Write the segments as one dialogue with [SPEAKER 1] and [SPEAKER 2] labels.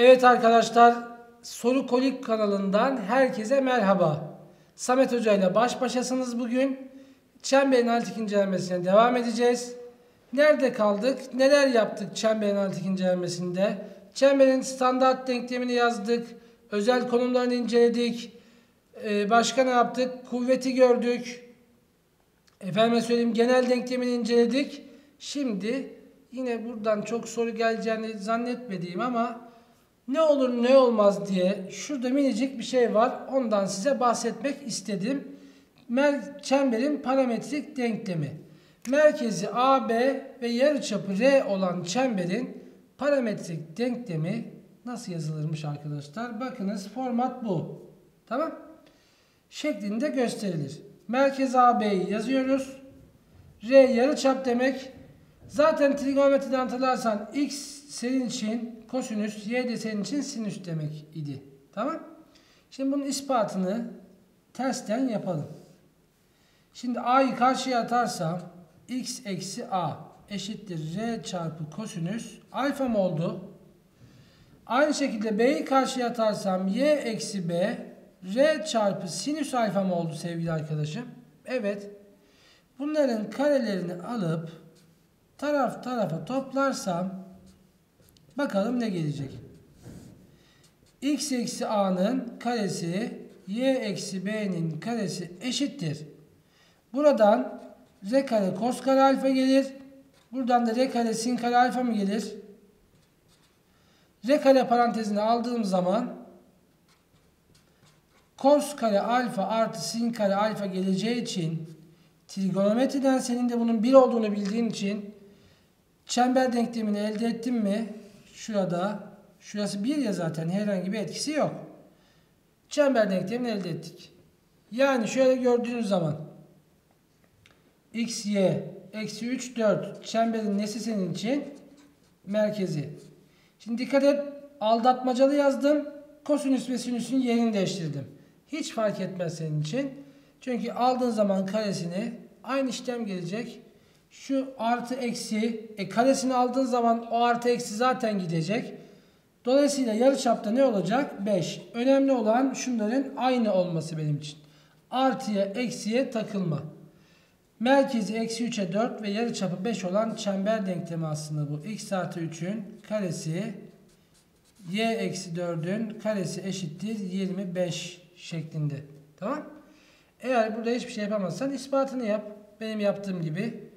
[SPEAKER 1] Evet arkadaşlar, Soru Kolik kanalından herkese merhaba. Samet Hoca ile baş başasınız bugün. Çemberin analitik incelemesine devam edeceğiz. Nerede kaldık? Neler yaptık çemberin analitik incelemesinde? Çemberin standart denklemini yazdık. Özel konumlarını inceledik. Ee, başka ne yaptık? Kuvveti gördük. Efendime söyleyeyim genel denklemini inceledik. Şimdi yine buradan çok soru geleceğini zannetmediğim ama ne olur ne olmaz diye şurada minicik bir şey var. Ondan size bahsetmek istedim. Mer çemberin parametrik denklemi. Merkezi AB ve yarıçapı R olan çemberin parametrik denklemi nasıl yazılırmış arkadaşlar? Bakınız format bu. Tamam? Şeklinde gösterilir. Merkez AB'yi yazıyoruz. R yarıçap demek. Zaten trigonometriden hatırlarsan x senin için kosinüs, y de senin için sinüs demek idi. Tamam? Şimdi bunun ispatını tersten yapalım. Şimdi a'yı karşıya atarsam x eksi a eşittir r çarpı kosinüs alfa mı oldu? Aynı şekilde b'yi karşıya atarsam y eksi b r çarpı sinüs alfa mı oldu sevgili arkadaşım? Evet. Bunların karelerini alıp taraf tarafa toplarsam bakalım ne gelecek. x eksi a'nın karesi y eksi b'nin karesi eşittir. Buradan r kare kos kare alfa gelir. Buradan da r kare sin kare alfa mı gelir? r kare parantezini aldığım zaman kos kare alfa artı sin kare alfa geleceği için trigonometriden senin de bunun 1 olduğunu bildiğin için çember denklemini elde ettim mi? Şurada şurası 1 ya zaten herhangi bir etkisi yok. Çember denklemini elde ettik. Yani şöyle gördüğünüz zaman x, y, eksi 3, 4 çemberin nesi senin için? Merkezi. Şimdi dikkat et aldatmacalı yazdım. Kosinüs ve sinüsün yerini değiştirdim. Hiç fark etmez senin için. Çünkü aldığın zaman karesini aynı işlem gelecek. Şu artı eksi e, karesini aldığın zaman o artı eksi zaten gidecek. Dolayısıyla yarıçapta ne olacak? 5. Önemli olan şunların aynı olması benim için. Artıya eksiye takılma. Merkezi eksi 3'e 4 ve yarıçapı 5 olan çember denklemi aslında bu. x artı 3'ün karesi y eksi 4'ün karesi eşittir 25 şeklinde. Tamam Eğer burada hiçbir şey yapamazsan ispatını yap. Benim yaptığım gibi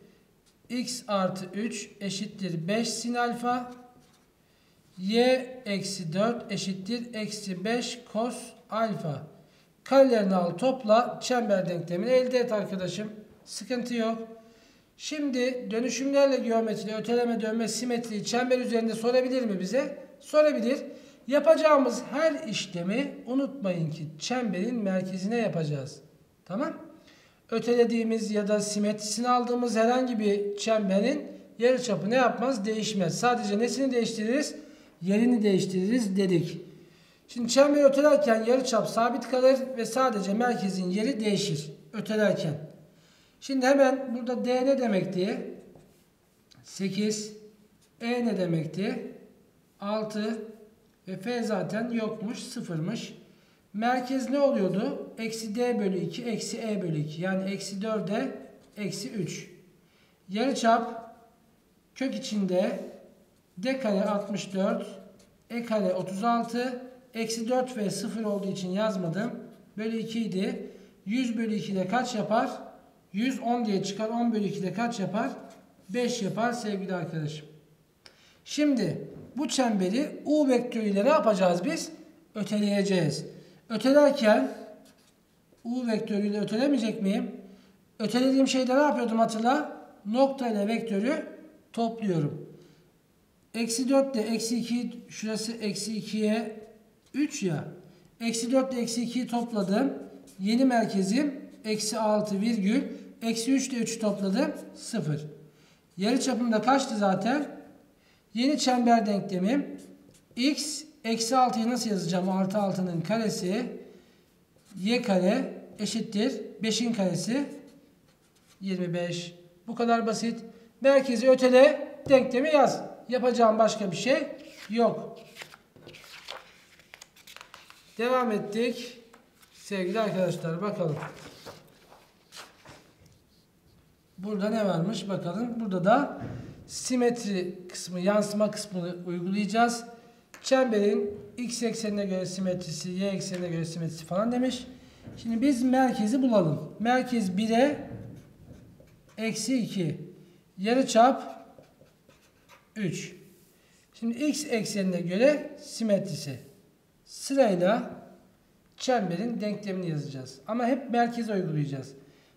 [SPEAKER 1] x artı 3 eşittir 5 sin alfa y eksi 4 eşittir eksi 5 kos alfa. Karelerini al topla çember denklemini elde et arkadaşım. Sıkıntı yok. Şimdi dönüşümlerle geometri, öteleme, dönme, simetri çember üzerinde sorabilir mi bize? Sorabilir. Yapacağımız her işlemi unutmayın ki çemberin merkezine yapacağız. Tamam? Ötelediğimiz ya da simetrisini aldığımız herhangi bir çemberin yarıçapı ne yapmaz? Değişmez. Sadece nesini değiştiririz? Yerini değiştiririz dedik. Şimdi çemberi ötelerken yarıçap sabit kalır ve sadece merkezin yeri değişir. Ötelerken. Şimdi hemen burada D ne demekti? 8. E ne demekti? 6. Ve F zaten yokmuş. Sıfırmış. Merkez ne oluyordu? Eksi D bölü 2. Eksi E bölü 2. Yani eksi 4'e eksi 3. Yarıçap kök içinde D kare 64. E kare 36. Eksi 4 ve 0 olduğu için yazmadım. Bölü 2 idi. 100 bölü 2 de kaç yapar? 110 diye çıkar. 10 bölü 2 de kaç yapar? 5 yapar sevgili arkadaşım. Şimdi bu çemberi U vektörüyle ne yapacağız biz? Öteleyeceğiz. Ötelerken U vektörüyle ötelemeyecek miyim? Ötelediğim şeyde ne yapıyordum hatırla? Nokta ile vektörü topluyorum. Eksi 4 ile eksi 2 şurası eksi 2'ye 3 ya. Eksi 4 ile eksi 2'yi topladım. Yeni merkezim eksi 6 virgül. Eksi 3 ile 3'ü topladım. 0. Yarı çapımda kaçtı zaten? Yeni çember denklemim. X eksi 6'yı nasıl yazacağım? Artı 6'nın karesi. Y kare eşittir. 5'in karesi. 25. Bu kadar basit. Merkezi ötele denklemi yaz. Yapacağım başka bir şey yok. Devam ettik. Sevgili arkadaşlar bakalım. Burada ne varmış bakalım. Burada da simetri kısmı, yansıma kısmını uygulayacağız. Çemberin x eksenine göre simetrisi, y eksenine göre simetrisi falan demiş. Şimdi biz merkezi bulalım. Merkez 1'e eksi 2. Yarıçap 3. Şimdi x eksenine göre simetrisi. Sırayla çemberin denklemini yazacağız. Ama hep merkeze uygulayacağız.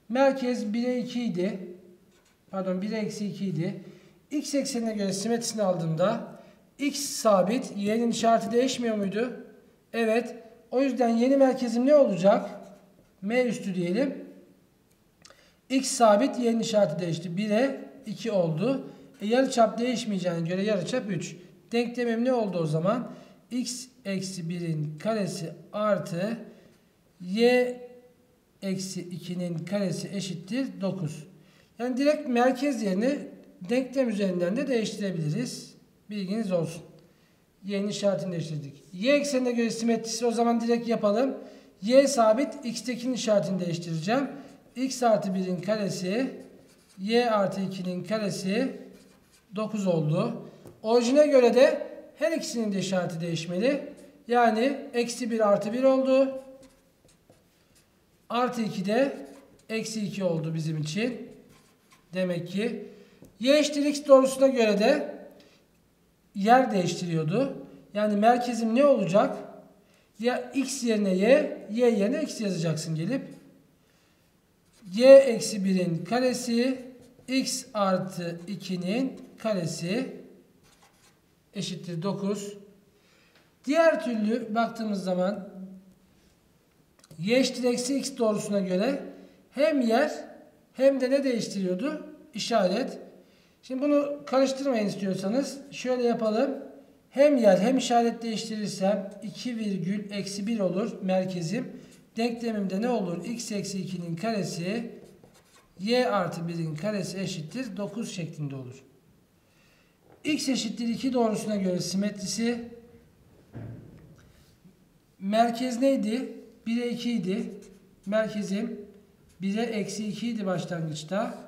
[SPEAKER 1] Merkez 1'e 2 idi. Pardon 1'e eksi 2 idi. X eksenine göre simetrisini aldığımda x sabit, y'nin işareti değişmiyor muydu? Evet. O yüzden yeni merkezim ne olacak? M üstü diyelim. X sabit, y'nin işareti değişti. 1'e 2 oldu. E, yarıçap değişmeyeceğine göre yarıçap 3. Denklemim ne oldu o zaman? x eksi 1'in karesi artı y eksi 2'nin karesi eşittir 9. Yani direkt merkez yerini denklem üzerinden de değiştirebiliriz. Bilginiz olsun. Y'nin işaretini değiştirdik. Y eksenine göre simetrisi o zaman direkt yapalım. Y sabit, x'tekinin işaretini değiştireceğim. x artı 1'in karesi, y artı 2'nin karesi 9 oldu. Orijine göre de her ikisinin de işareti değişmeli. Yani eksi 1 artı 1 oldu. Artı 2 de eksi 2 oldu bizim için. Demek ki y eşittir x doğrusuna göre de yer değiştiriyordu. Yani merkezim ne olacak? Ya x yerine y, y yerine x yazacaksın gelip. y eksi 1'in karesi x artı 2'nin karesi eşittir 9. Diğer türlü baktığımız zaman y eksi x doğrusuna göre hem yer hem de ne değiştiriyordu? İşaret. Şimdi bunu karıştırmayın istiyorsanız şöyle yapalım. Hem yer hem işaret değiştirirsem 2 virgül eksi 1 olur merkezim. Denklemimde ne olur? x eksi 2'nin karesi y artı 1'in karesi eşittir 9 şeklinde olur. x eşittir 2 doğrusuna göre simetrisi merkez neydi? 1'e 2 idi. Merkezim 1'e eksi 2 idi başlangıçta.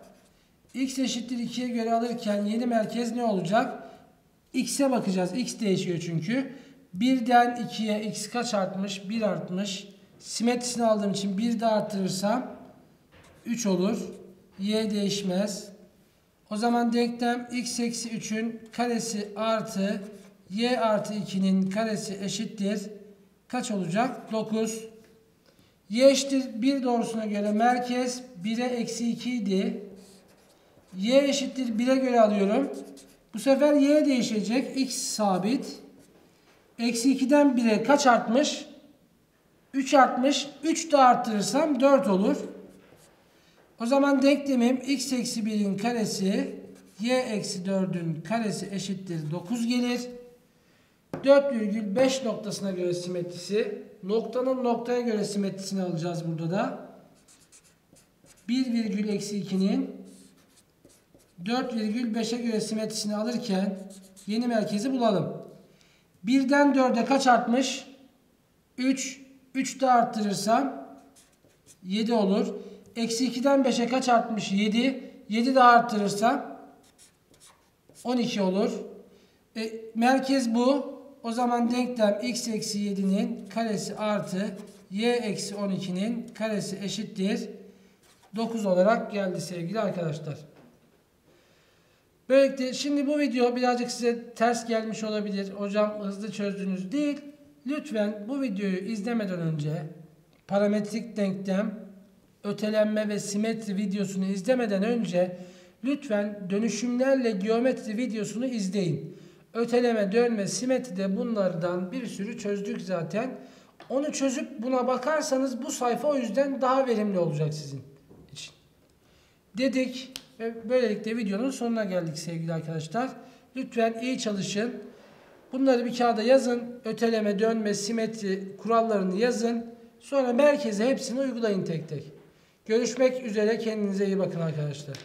[SPEAKER 1] X eşittir 2'ye göre alırken yeni merkez ne olacak? x'e bakacağız. x değişiyor çünkü. 1'den 2'ye x kaç artmış? 1 artmış. Simetrisini aldığım için 1 de arttırırsam 3 olur. y değişmez. O zaman denklem x eksi 3'ün karesi artı y artı 2'nin karesi eşittir. Kaç olacak? 9. y eşittir 1 doğrusuna göre merkez 1'e eksi 2 idi. Y eşittir 1'e göre alıyorum. Bu sefer y değişecek. x sabit. Eksi 2'den 1'e kaç artmış? 3 artmış. 3 de arttırırsam 4 olur. O zaman denklemim x eksi 1'in karesi y eksi 4'ün karesi eşittir 9 gelir. 4,5 noktasına göre simetrisi. Noktanın noktaya göre simetrisini alacağız burada da. 1 virgül eksi 2'nin 4,5'e göre simetrisini alırken yeni merkezi bulalım. 1'den 4'e kaç artmış? 3. 3 de arttırırsam 7 olur. Eksi 2'den 5'e kaç artmış? 7. 7 de arttırırsam 12 olur. E, merkez bu. O zaman denklem x eksi 7'nin karesi artı y eksi 12'nin karesi eşittir. 9 olarak geldi sevgili arkadaşlar. Böylelikle şimdi bu video birazcık size ters gelmiş olabilir. Hocam hızlı çözdünüz değil. Lütfen bu videoyu izlemeden önce parametrik denklem, ötelenme ve simetri videosunu izlemeden önce lütfen dönüşümlerle geometri videosunu izleyin. Öteleme, dönme, simetri de bunlardan bir sürü çözdük zaten. Onu çözüp buna bakarsanız bu sayfa o yüzden daha verimli olacak sizin için. Dedik ve böylelikle videonun sonuna geldik sevgili arkadaşlar. Lütfen iyi çalışın. Bunları bir kağıda yazın. Öteleme, dönme, simetri kurallarını yazın. Sonra merkeze hepsini uygulayın tek tek. Görüşmek üzere. Kendinize iyi bakın arkadaşlar.